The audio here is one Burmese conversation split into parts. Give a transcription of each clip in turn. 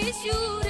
difícil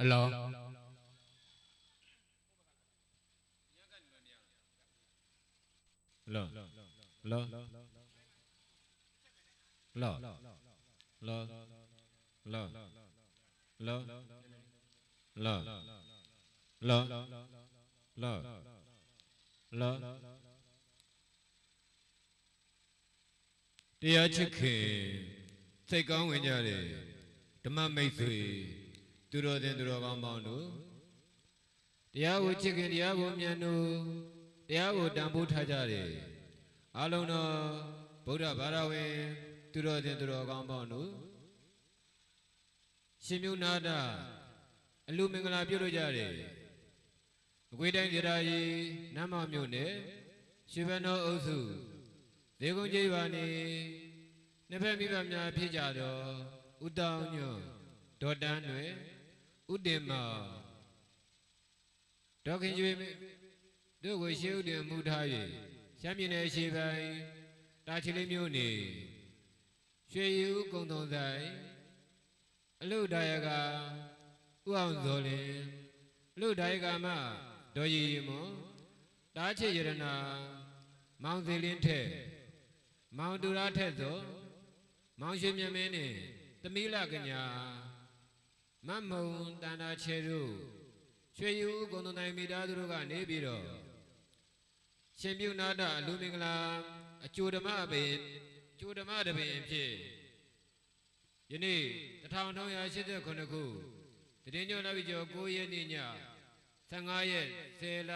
အလောအလောရတယ်အလောအလောအလောလောလောလောလောလောလောလောလောလောလောတရားချစ်ခင်စိတ်ကောင်းဝင်ကြတယ်ဓမ္မမိတ်ဆွေ သူတော်တင်သူတော်ကောင်းပေါင်းတို့တရားကိုချစ်ခင်တရားကိုမြတ်တို့တရားကိုတန်ဖိုးထားကြတယ်အလုံးတော်ဗုဒ္ဓဘာသာဝင်သူတော်တင်သူတော်ကောင်းပေါင်းတို့ရှင်မြုနာဒအလူမင်္ဂလာပြုလို့ကြတယ်အကွေတိုင်းကြရာကြီးနမ်းမောင်မြို့နယ်ရွှေဘနောအုပ်စုဒေကုံကျေးရွာနေနှစ်ဖက်မိဘများဖြစ်ကြတော့ဥတောင်းညွန့်ဒေါ်တန်းတွေ ဥတင်မောင်ဒေါက်ခင်ကျွေးတို့ကိုရှေးဥတင်မှုထား၍ရှမ်းပြည်နယ်ရှေးပိုင်းတာချီလေးမြို့နေရွှေရည်ဦးကုံတုံဆိုင်အလုဒါယကဥအောင်ဇော်လင်အလုဒါယကမဒေါ်ရည်ရီမွန်တာချစ်ရတနာမောင်စီလင်းထက်မောင်တူရာထက်သောမောင်ရွှေမြတ်မင်းနှင့်သမီးလကညာ မတ်မုံတန်တာချေတို့ရွှေယူကုံတုံတိုင်းမိသားစုတို့ကနေပြီးတော့ရှင်ပြုနာတအလူမင်္ဂလာအကျိုးဓမ္မအပင်အကျိုးဓမ္မတပင်ဖြစ်ယနေ့1389ခုတည်င်းညွန့်လာပြီးကျော်9ရက်နေ့ည15ရက်10လ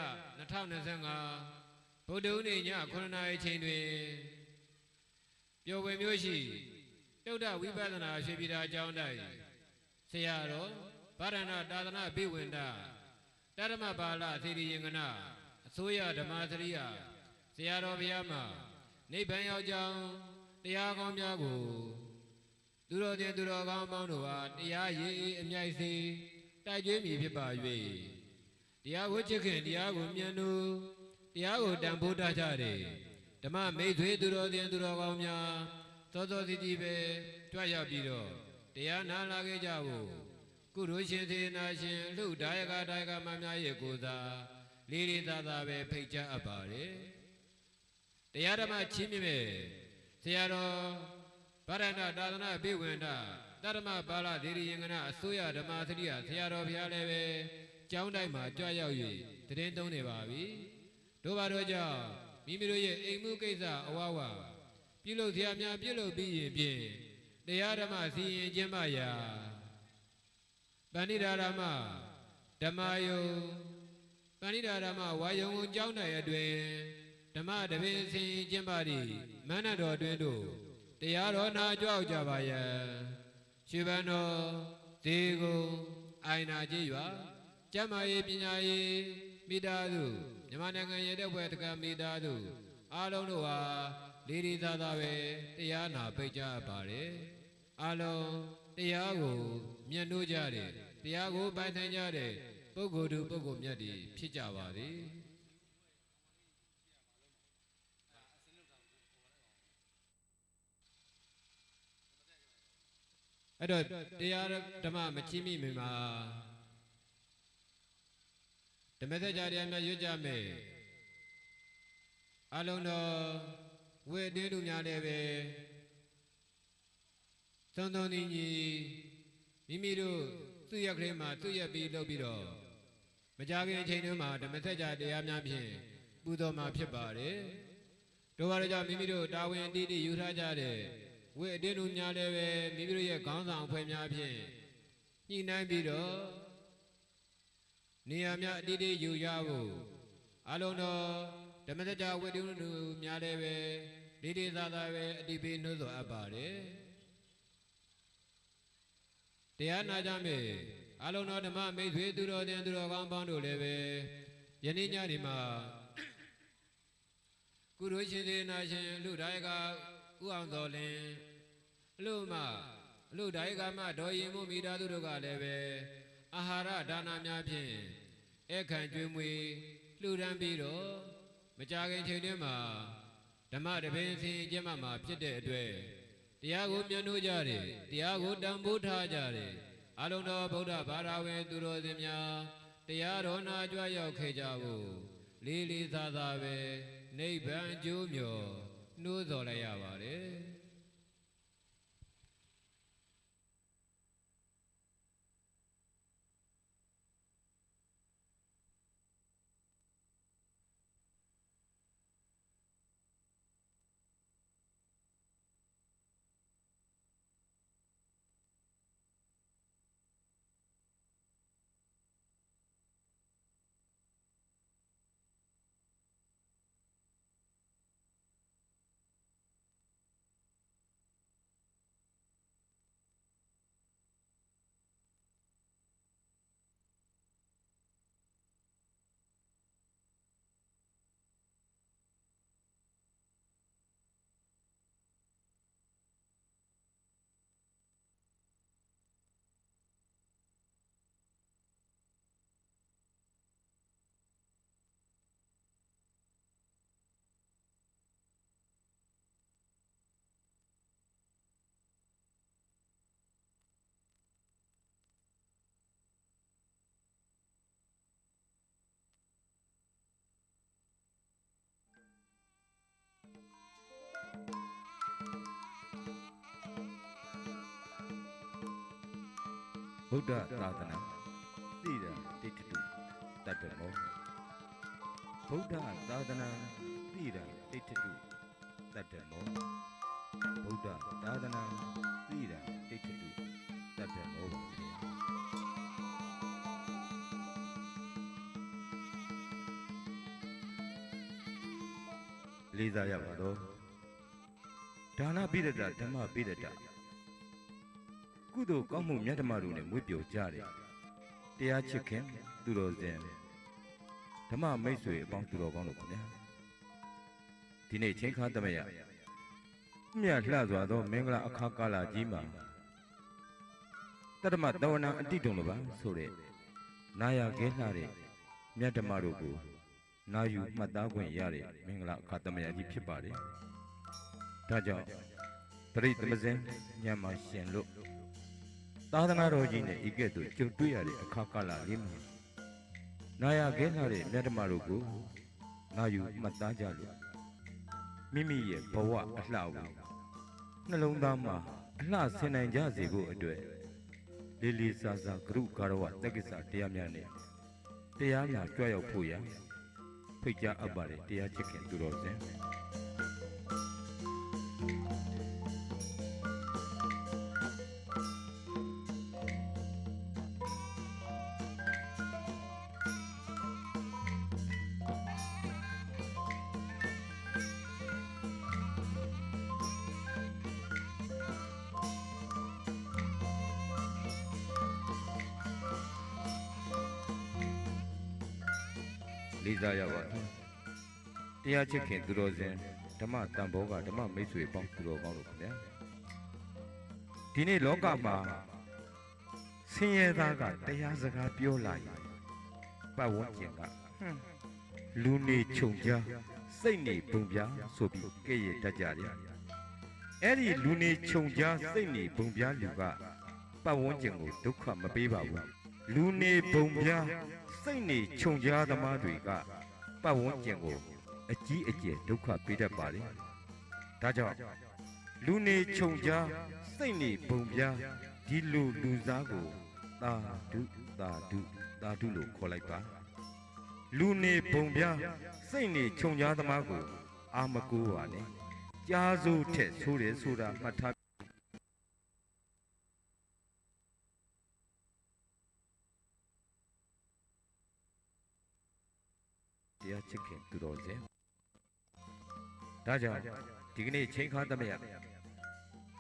2025ဗုဒ္ဓဦးနေ့ည9နာရီချိန်တွင်ပျော်ဝေမျိုးရှိတုဒ္ဓဝိပဿနာရွှေပြည်သာအကြောင်းတိုင်း ဆရာတော်ဗရဏတာသနာပိဝန္ဒတရမပါဠသီရိယင်္ဂနာအစိုးရဓမ္မစရိယဆရာတော်ဘုရားမှာနိဗ္ဗာန်ရောက်ကြောင်းတရားကောင်းများကိုသူတော်တင်သူတော်ကောင်းပေါင်းတို့ဟာတရားရည်အမြိုက်စေတိုက်ကျွေးမိဖြစ်ပါ၍တရားကိုချစ်ခင်တရားကိုမြတ်လို့တရားကိုတန်ဖိုးထားကြတယ်ဓမ္မမိတ်ဆွေသူတော်တင်သူတော်ကောင်းများသောသောစီစီပဲကြွရောက်ပြီးတော့ တရားနာလာခဲ့ကြဖို့ကုသိုလ်ရှင်စေနာရှင်လှုပ်ဒါယကဒါယကမများရဲ့ကိုယ်သာလေးလေးသားသားပဲဖိတ်ကြားအပ်ပါတယ်တရားဓမ္မချင်းမြင့်မဲ့ဆရာတော်ဗရဏတာသနာပိဝန္ဒတရမပါဠဒေရီယင်္ဂနာအစိုးရဓမ္မသတိယဆရာတော်ဘုရားလည်းပဲကျောင်းတိုင်းမှာကြွရောက်၍တည်င်းသုံးနေပါပြီတို့ဘာတို့ကြောင့်မိမိတို့ရဲ့အိမ်မှုကိစ္စအဝဝပြုလုပ်ဆရာများပြုလုပ်ပြီးရင်ဖြင့် တရားဓမ္မစီရင်ခြင်းမရာပဏိဒါရမဓမ္မယုံပဏိဒါရမဝါယုံကိုကျောင်းတိုင်းအတွင်ဓမ္မတပင်စီရင်ခြင်းပါသည်မန္တတော်အတွင်တို့တရားတော်နာကြွကြပါယံရွှေဘန်တော်ဇေကုအိုင်နာကြီးရွာကျမ်းမာရေးပညာရေးမိသားစုမြန်မာနိုင်ငံရဲ့တဲ့ဘွယ်တက္ကမိသားစုအားလုံးတို့ဟာလေးလေးသားသားပဲတရားနာပိတ်ကြပါတယ် အားလုံးတရားကိုမြတ်လို့ကြတယ်တရားကိုပိုင်ဆိုင်ကြတဲ့ပုဂ္ဂိုလ်သူပုဂ္ဂိုလ်မြတ်တွေဖြစ်ကြပါသည်အဲ့တော့တရားဓမ္မမချင်းမိမိမှာဓမ္မစကြာတရားများရွတ်ကြမယ်အလုံးတော်ဝေတင်းလူများလည်းပဲ သုံးသုံးသည်ညီမိမိတို့သူ့ရက်ကလေးမှာသူ့ရက်ပြီးလုပ်ပြီးတော့မကြခင်အချိန်တွင်းမှာဓမ္မစကြာတရားများဖြင့်ပူဇော်မှာဖြစ်ပါတယ်တို့ဘာလို့ကြောင့်မိမိတို့တာဝန်အတိအကျယူထားကြတဲ့ဝေအတင်းလူများလည်းပဲမိမိတို့ရဲ့ခေါင်းဆောင်အဖွဲ့များဖြင့်ညှိနှိုင်းပြီးတော့နေရာများအတိအကျယူရဖို့အလုံးတော်ဓမ္မစကြာဝေတင်းလူများလည်းပဲလေးလေးသားသားပဲအတိပေးနှိုးဆော်အပ်ပါတယ် တရားနာကြမေအလုံးတော်ဓမ္မမိတ်ဆွေသူတော်တင်သူတော်ကောင်းပေါင်းတို့လည်းပဲယနေ့ညဒီမှာကုရုရှင်သေနာရှင်လူဒါယကဥအောင်တော်လင်အလို့မအလို့ဒါယကမဒေါ်ရင်မှုမိသားစုတို့ကလည်းပဲအာဟာရဒါနများဖြင့်အခန့်ကျွေးမွေလှူဒန်းပြီးတော့မကြခင်ချိန်တွင်မှာဓမ္မတပင်စင်ကျင့်မှမှာဖြစ်တဲ့အတွက် တရားကိုမြတ်လို့ကြတယ်တရားကိုတန်ဖိုးထားကြတယ်အလုံးတော်ဗုဒ္ဓဘာသာဝင်သူတော်စင်များတရားတော်နာကြွရောက်ခဲ့ကြဖို့လေးလေးစားစားပဲနိဗ္ဗာန်ကျိုးမြော်နှိုးဆော်လိုက်ရပါတယ် ဗုဒ္ဓသာသနာသိတာတိတ္တုတတ္တမောဗုဒ္ဓသာသနာသိတာတိတ္တုတတ္တမောဗုဒ္ဓသာသနာသိတာတိတ္တုတတ္တမောပါဗျာလေးစားရပါတော့ဒါနပိရတဓမ္မပိရတ ကုသိုလ်ကောင်းမှုမြတ်ဓမ္မတို့နဲ့မွေးပျော်ကြတယ်တရားချစ်ခင်သူတော်စင်ဓမ္မမိတ်ဆွေအပေါင်းသူတော်ကောင်းတို့ခင်ဗျာဒီနေ့ချင်းခါသမယမြတ်လှစွာသောမင်္ဂလာအခါကာလကြီးမှာတတ္တမတဝနာအတိတုံလိုပါဆိုတဲ့နာယခဲလှတဲ့မြတ်ဓမ္မတို့ကိုနာယူမှတ်သားခွင့်ရတဲ့မင်္ဂလာအခါသမယကြီးဖြစ်ပါတယ်ဒါကြောင့်ပရိသမဇင်ညံမှာရှင်လို့ သာသနာတော်ကြီးနဲ့ဤကဲ့သို့ကြုံတွေ့ရတဲ့အခါကာလလေးမှာနာယခဲလာတဲ့မြတ်ဓမ္မတို့ကိုနာယူမှတ်သားကြလို့မိမိရဲ့ဘဝအလှကိုနှလုံးသားမှာအလှဆင်နိုင်ကြစေဖို့အတွက်လေးလေးစားစားဂရုဂါရဝတက္ကစ္စတရားများနဲ့တရားများကြွရောက်ဖို့ရန်ဖိတ်ကြားအပ်ပါတယ်တရားချစ်ခင်သူတော်စင် လေးစားရပါတရားချစ်ခင်သူတော်စင်ဓမ္မတန်ဘောကဓမ္မမိတ်ဆွေပေါင်းသူတော်ကောင်းတို့ခင်ဗျာဒီနေ့လောကမှာဆင်းရဲသားကတရားစကားပြောလာရင်ပတ်ဝန်းကျင်ကဟွန်းလူနေခြုံကြားစိတ်နေပုံပြဆိုပြီးကဲ့ရဲ့တတ်ကြတယ်အဲ့ဒီလူနေခြုံကြားစိတ်နေပုံပြလူကပတ်ဝန်းကျင်ကိုဒုက္ခမပေးပါဘူး လူနေပုံပြစိတ်နေခြုံကြားသမားတွေကပတ်ဝန်းကျင်ကိုအကြီးအကျယ်ဒုက္ခပေးတတ်ပါလေဒါကြောင့်လူနေခြုံကြားစိတ်နေပုံပြဒီလူလူစားကိုသာဓုသာဓုသာဓုလို့ခေါ်လိုက်ပါလူနေပုံပြစိတ်နေခြုံကြားသမားကို အာမကိုပါနဲ့ကြားစိုးထက်ဆိုးတယ်ဆိုတာမှတ်ထား တရားချစ်ခင်သူတော်စင်ဒါကြောင့်ဒီကနေ့ချိန်ခါသမယ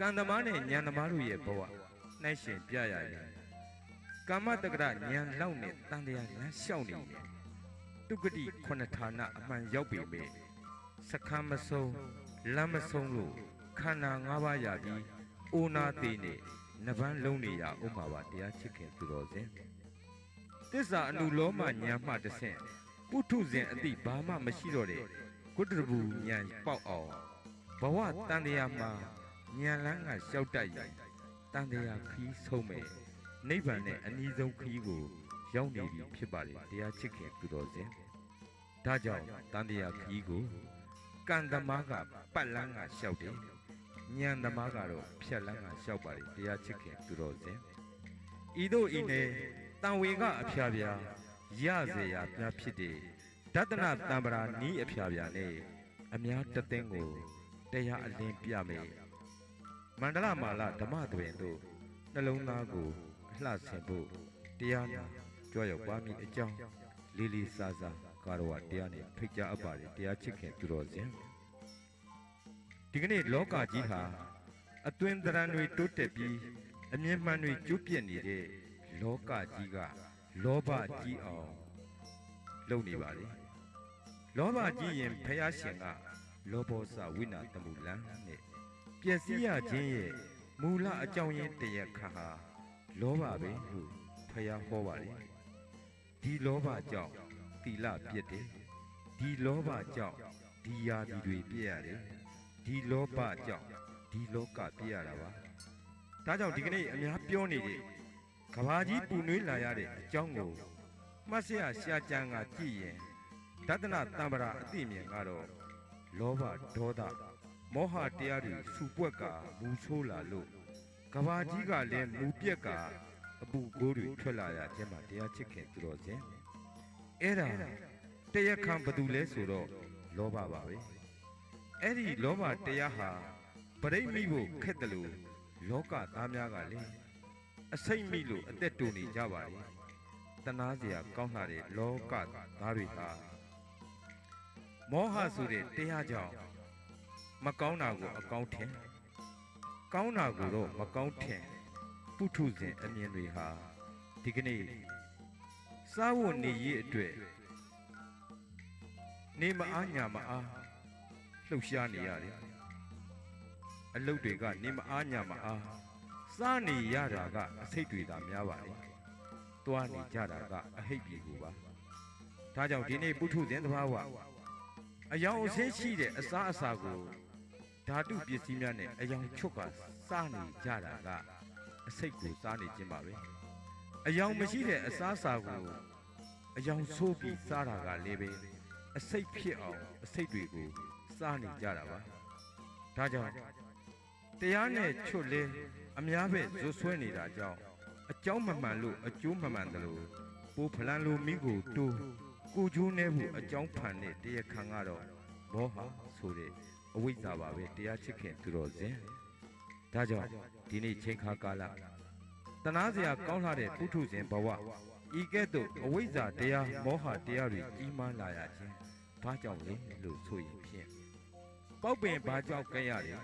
ကံသမားနဲ့ဉာဏ်သမားတို့ရဲ့ဘဝနှိုင်းရှင်ပြရရင်ကာမတက္ကရဉာဏ်လောက်နဲ့တန်တရားလမ်းလျှောက်နေတယ်တုဂတိခုနှစ်ဌာနအမှန်ရောက်ပေမဲ့စခန်းမဆုံးလမ်းမဆုံးလို့ခန္ဓာ၅ပါးရပြီးအိုနာသေးနဲ့နဗန်းလုံးနေရဥမာပါတရားချစ်ခင်သူတော်စင်သစ္စာအနုလောမဉာဏ်မှတစ်ဆင့် ပုထုဇဉ်အတိဘာမှမရှိတော့တဲ့ကုတ္တရဘူးဉာဏ်ပေါက်အောင်ဘဝတန်တရားမှာဉာဏ်လန်းကရှောက်တတ်ရင်တန်တရားခီးဆုံးမဲ့နိဗ္ဗာန်နဲ့အနည်းဆုံးခီးကိုရောက်နေပြီဖြစ်ပါတယ်တရားချစ်ခင်သူတော်စင်ဒါကြောင့်တန်တရားခီးကိုကံသမားကပတ်လန်းကရှောက်တယ်ဉာဏ်သမားကတော့ဖြတ်လန်းကရှောက်ပါတယ်တရားချစ်ခင်သူတော်စင်ဤတို့ဤနေတန်ဝေကအဖျားပြား ရစေရာပြားဖြစ်တဲ့ဒတနာတံပရာနီးအဖျားပြားနဲ့အများတသိန်းကိုတရားအလင်းပြမယ်မန္တလမာလဓမ္မတွင်တို့နှလုံးသားကိုအလှဆင်ဖို့တရားနာကြွရောက်ပါမည်အကြောင်းလေးလေးစားစားကာရဝတရားနဲ့ဖိတ်ကြားအပ်ပါတယ်တရားချစ်ခင်သူတော်စင်ဒီကနေ့လောကကြီးဟာအသွင်သဏ္ဍာန်တွေတိုးတက်ပြီးအမြင်မှန်တွေကျုပ်ပြက်နေတဲ့လောကကြီးက လောဘကြီးအောင်လုပ်နေပါလေလောဘကြီးရင်ဖះရှင်ကလောဘောဇဝိနာတမှုလံနဲ့ပျက်စီးရခြင်းရဲ့မူလအကြောင်းရင်းတရခါဟာလောဘပဲလို့ဖះဟောပါလေဒီလောဘကြောင့်တိလပြစ်တယ်ဒီလောဘကြောင့်ဒီယာဒီတွေပြည့်ရတယ်ဒီလောဘကြောင့်ဒီလောကပြည့်ရတာပါဒါကြောင့်ဒီကနေ့အများပြောနေတဲ့ ကဘာကြီးပူနွေးလာရတဲ့အကြောင်းကိုမှတ်စရာရှာကြံကကြည့်ရင်ဒသနတံပရာအသိမြင်ကတော့လောဘဒေါသမောဟတရားတွေစူပွက်ကမူဆိုးလာလို့ကဘာကြီးကလည်းမူပြက်ကအပူကိုးတွေထွက်လာရခြင်းမှာတရားချစ်ခင်သူတော်စင်အဲ့ဒါတရားခံဘသူလဲဆိုတော့လောဘပါပဲအဲ့ဒီလောဘတရားဟာပရိမိဖို့ခက်တယ်လို့လောကသားများကလည်း အစိမ့်မိလို့အသက်တူနေကြပါလေတနာစရာကောင်းလာတဲ့လောကသားတွေဟာမောဟဆိုတဲ့တရားကြောင့်မကောင်းတာကိုအကောင်းထင်ကောင်းတာကိုတော့မကောင်းထင်ပုထုဇဉ်အမြင်တွေဟာဒီကနေ့စားဝတ်နေရေးအတွက်နေမအားညာမအားလှုပ်ရှားနေရတယ်အလုပ်တွေကနေမအားညာမအား စားနေရတာကအစိတ်တွေသာများပါလေတွားနေကြတာကအဟိတ်ပြေကိုပါဒါကြောင့်ဒီနေ့ပုထုဇဉ်သဘာဝအယောင်အဆင်းရှိတဲ့အစားအစာကိုဓာတုပစ္စည်းများနဲ့အယောင်ချွတ်ကစားနေကြတာကအစိတ်ကိုစားနေခြင်းပါပဲအယောင်မရှိတဲ့အစားအစာကိုအယောင်ဆိုးပြီးစားတာကလည်းပဲအစိတ်ဖြစ်အောင်အစိတ်တွေကိုစားနေကြတာပါဒါကြောင့် တရားနဲ့ချွတ်လဲအများပဲဇွတ်ဆွဲနေတာကြောင့်အကြောင်းမမှန်လို့အကျိုးမမှန်တယ်လို့ပိုးဖလန်လိုမိကိုတူကိုကျိုးနေဖို့အကြောင်းဖန်တဲ့တရားခံကတော့မောဟဆိုတဲ့အဝိဇ္ဇာပါပဲတရားချစ်ခင်သူတော်စင်ဒါကြောင့်ဒီနေ့ချိန်ခါကာလတနာစရာကောင်းလာတဲ့ပုထုဇဉ်ဘဝဤကဲ့သို့အဝိဇ္ဇာတရားမောဟတရားတွေကြီးမားလာရခြင်းဘာကြောင့်လဲလို့ဆိုရင်ဖြင့်ပေါက်ပင်ဘာကြောင့်ကဲရတယ်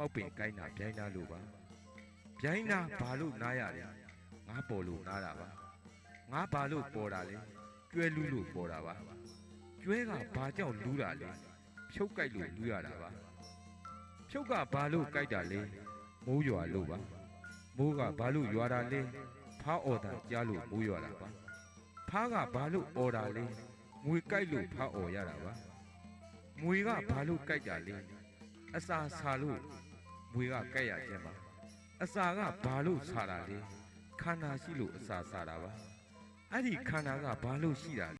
ပေါက်ပင်ကိုင်းတာဗျိုင်းတာလို့ပါဗျိုင်းတာဘာလို့နားရတယ်ငါပေါ်လို့နားတာပါငါဘာလို့ပေါ်တာလဲကျွဲလူလို့ပေါ်တာပါကျွဲကဘာကြောင့်လူးတာလဲဖြုတ်ကြိုက်လို့လူးရတာပါဖြုတ်ကဘာလို့ကြိုက်တာလဲမိုးရွာလို့ပါမိုးကဘာလို့ရွာတာလဲဖားအော်တာကြားလို့မိုးရွာတာပါဖားကဘာလို့အော်တာလဲငွေကြိုက်လို့ဖားအော်ရတာပါငွေကဘာလို့ကြိုက်တာလဲအစာစာလို့ ငွေကကြိုက်ရခြင်းပါအစာကဘာလို့စာတာလဲခန္ဓာရှိလို့အစာစာတာပါအဲ့ဒီခန္ဓာကဘာလို့ရှိတာ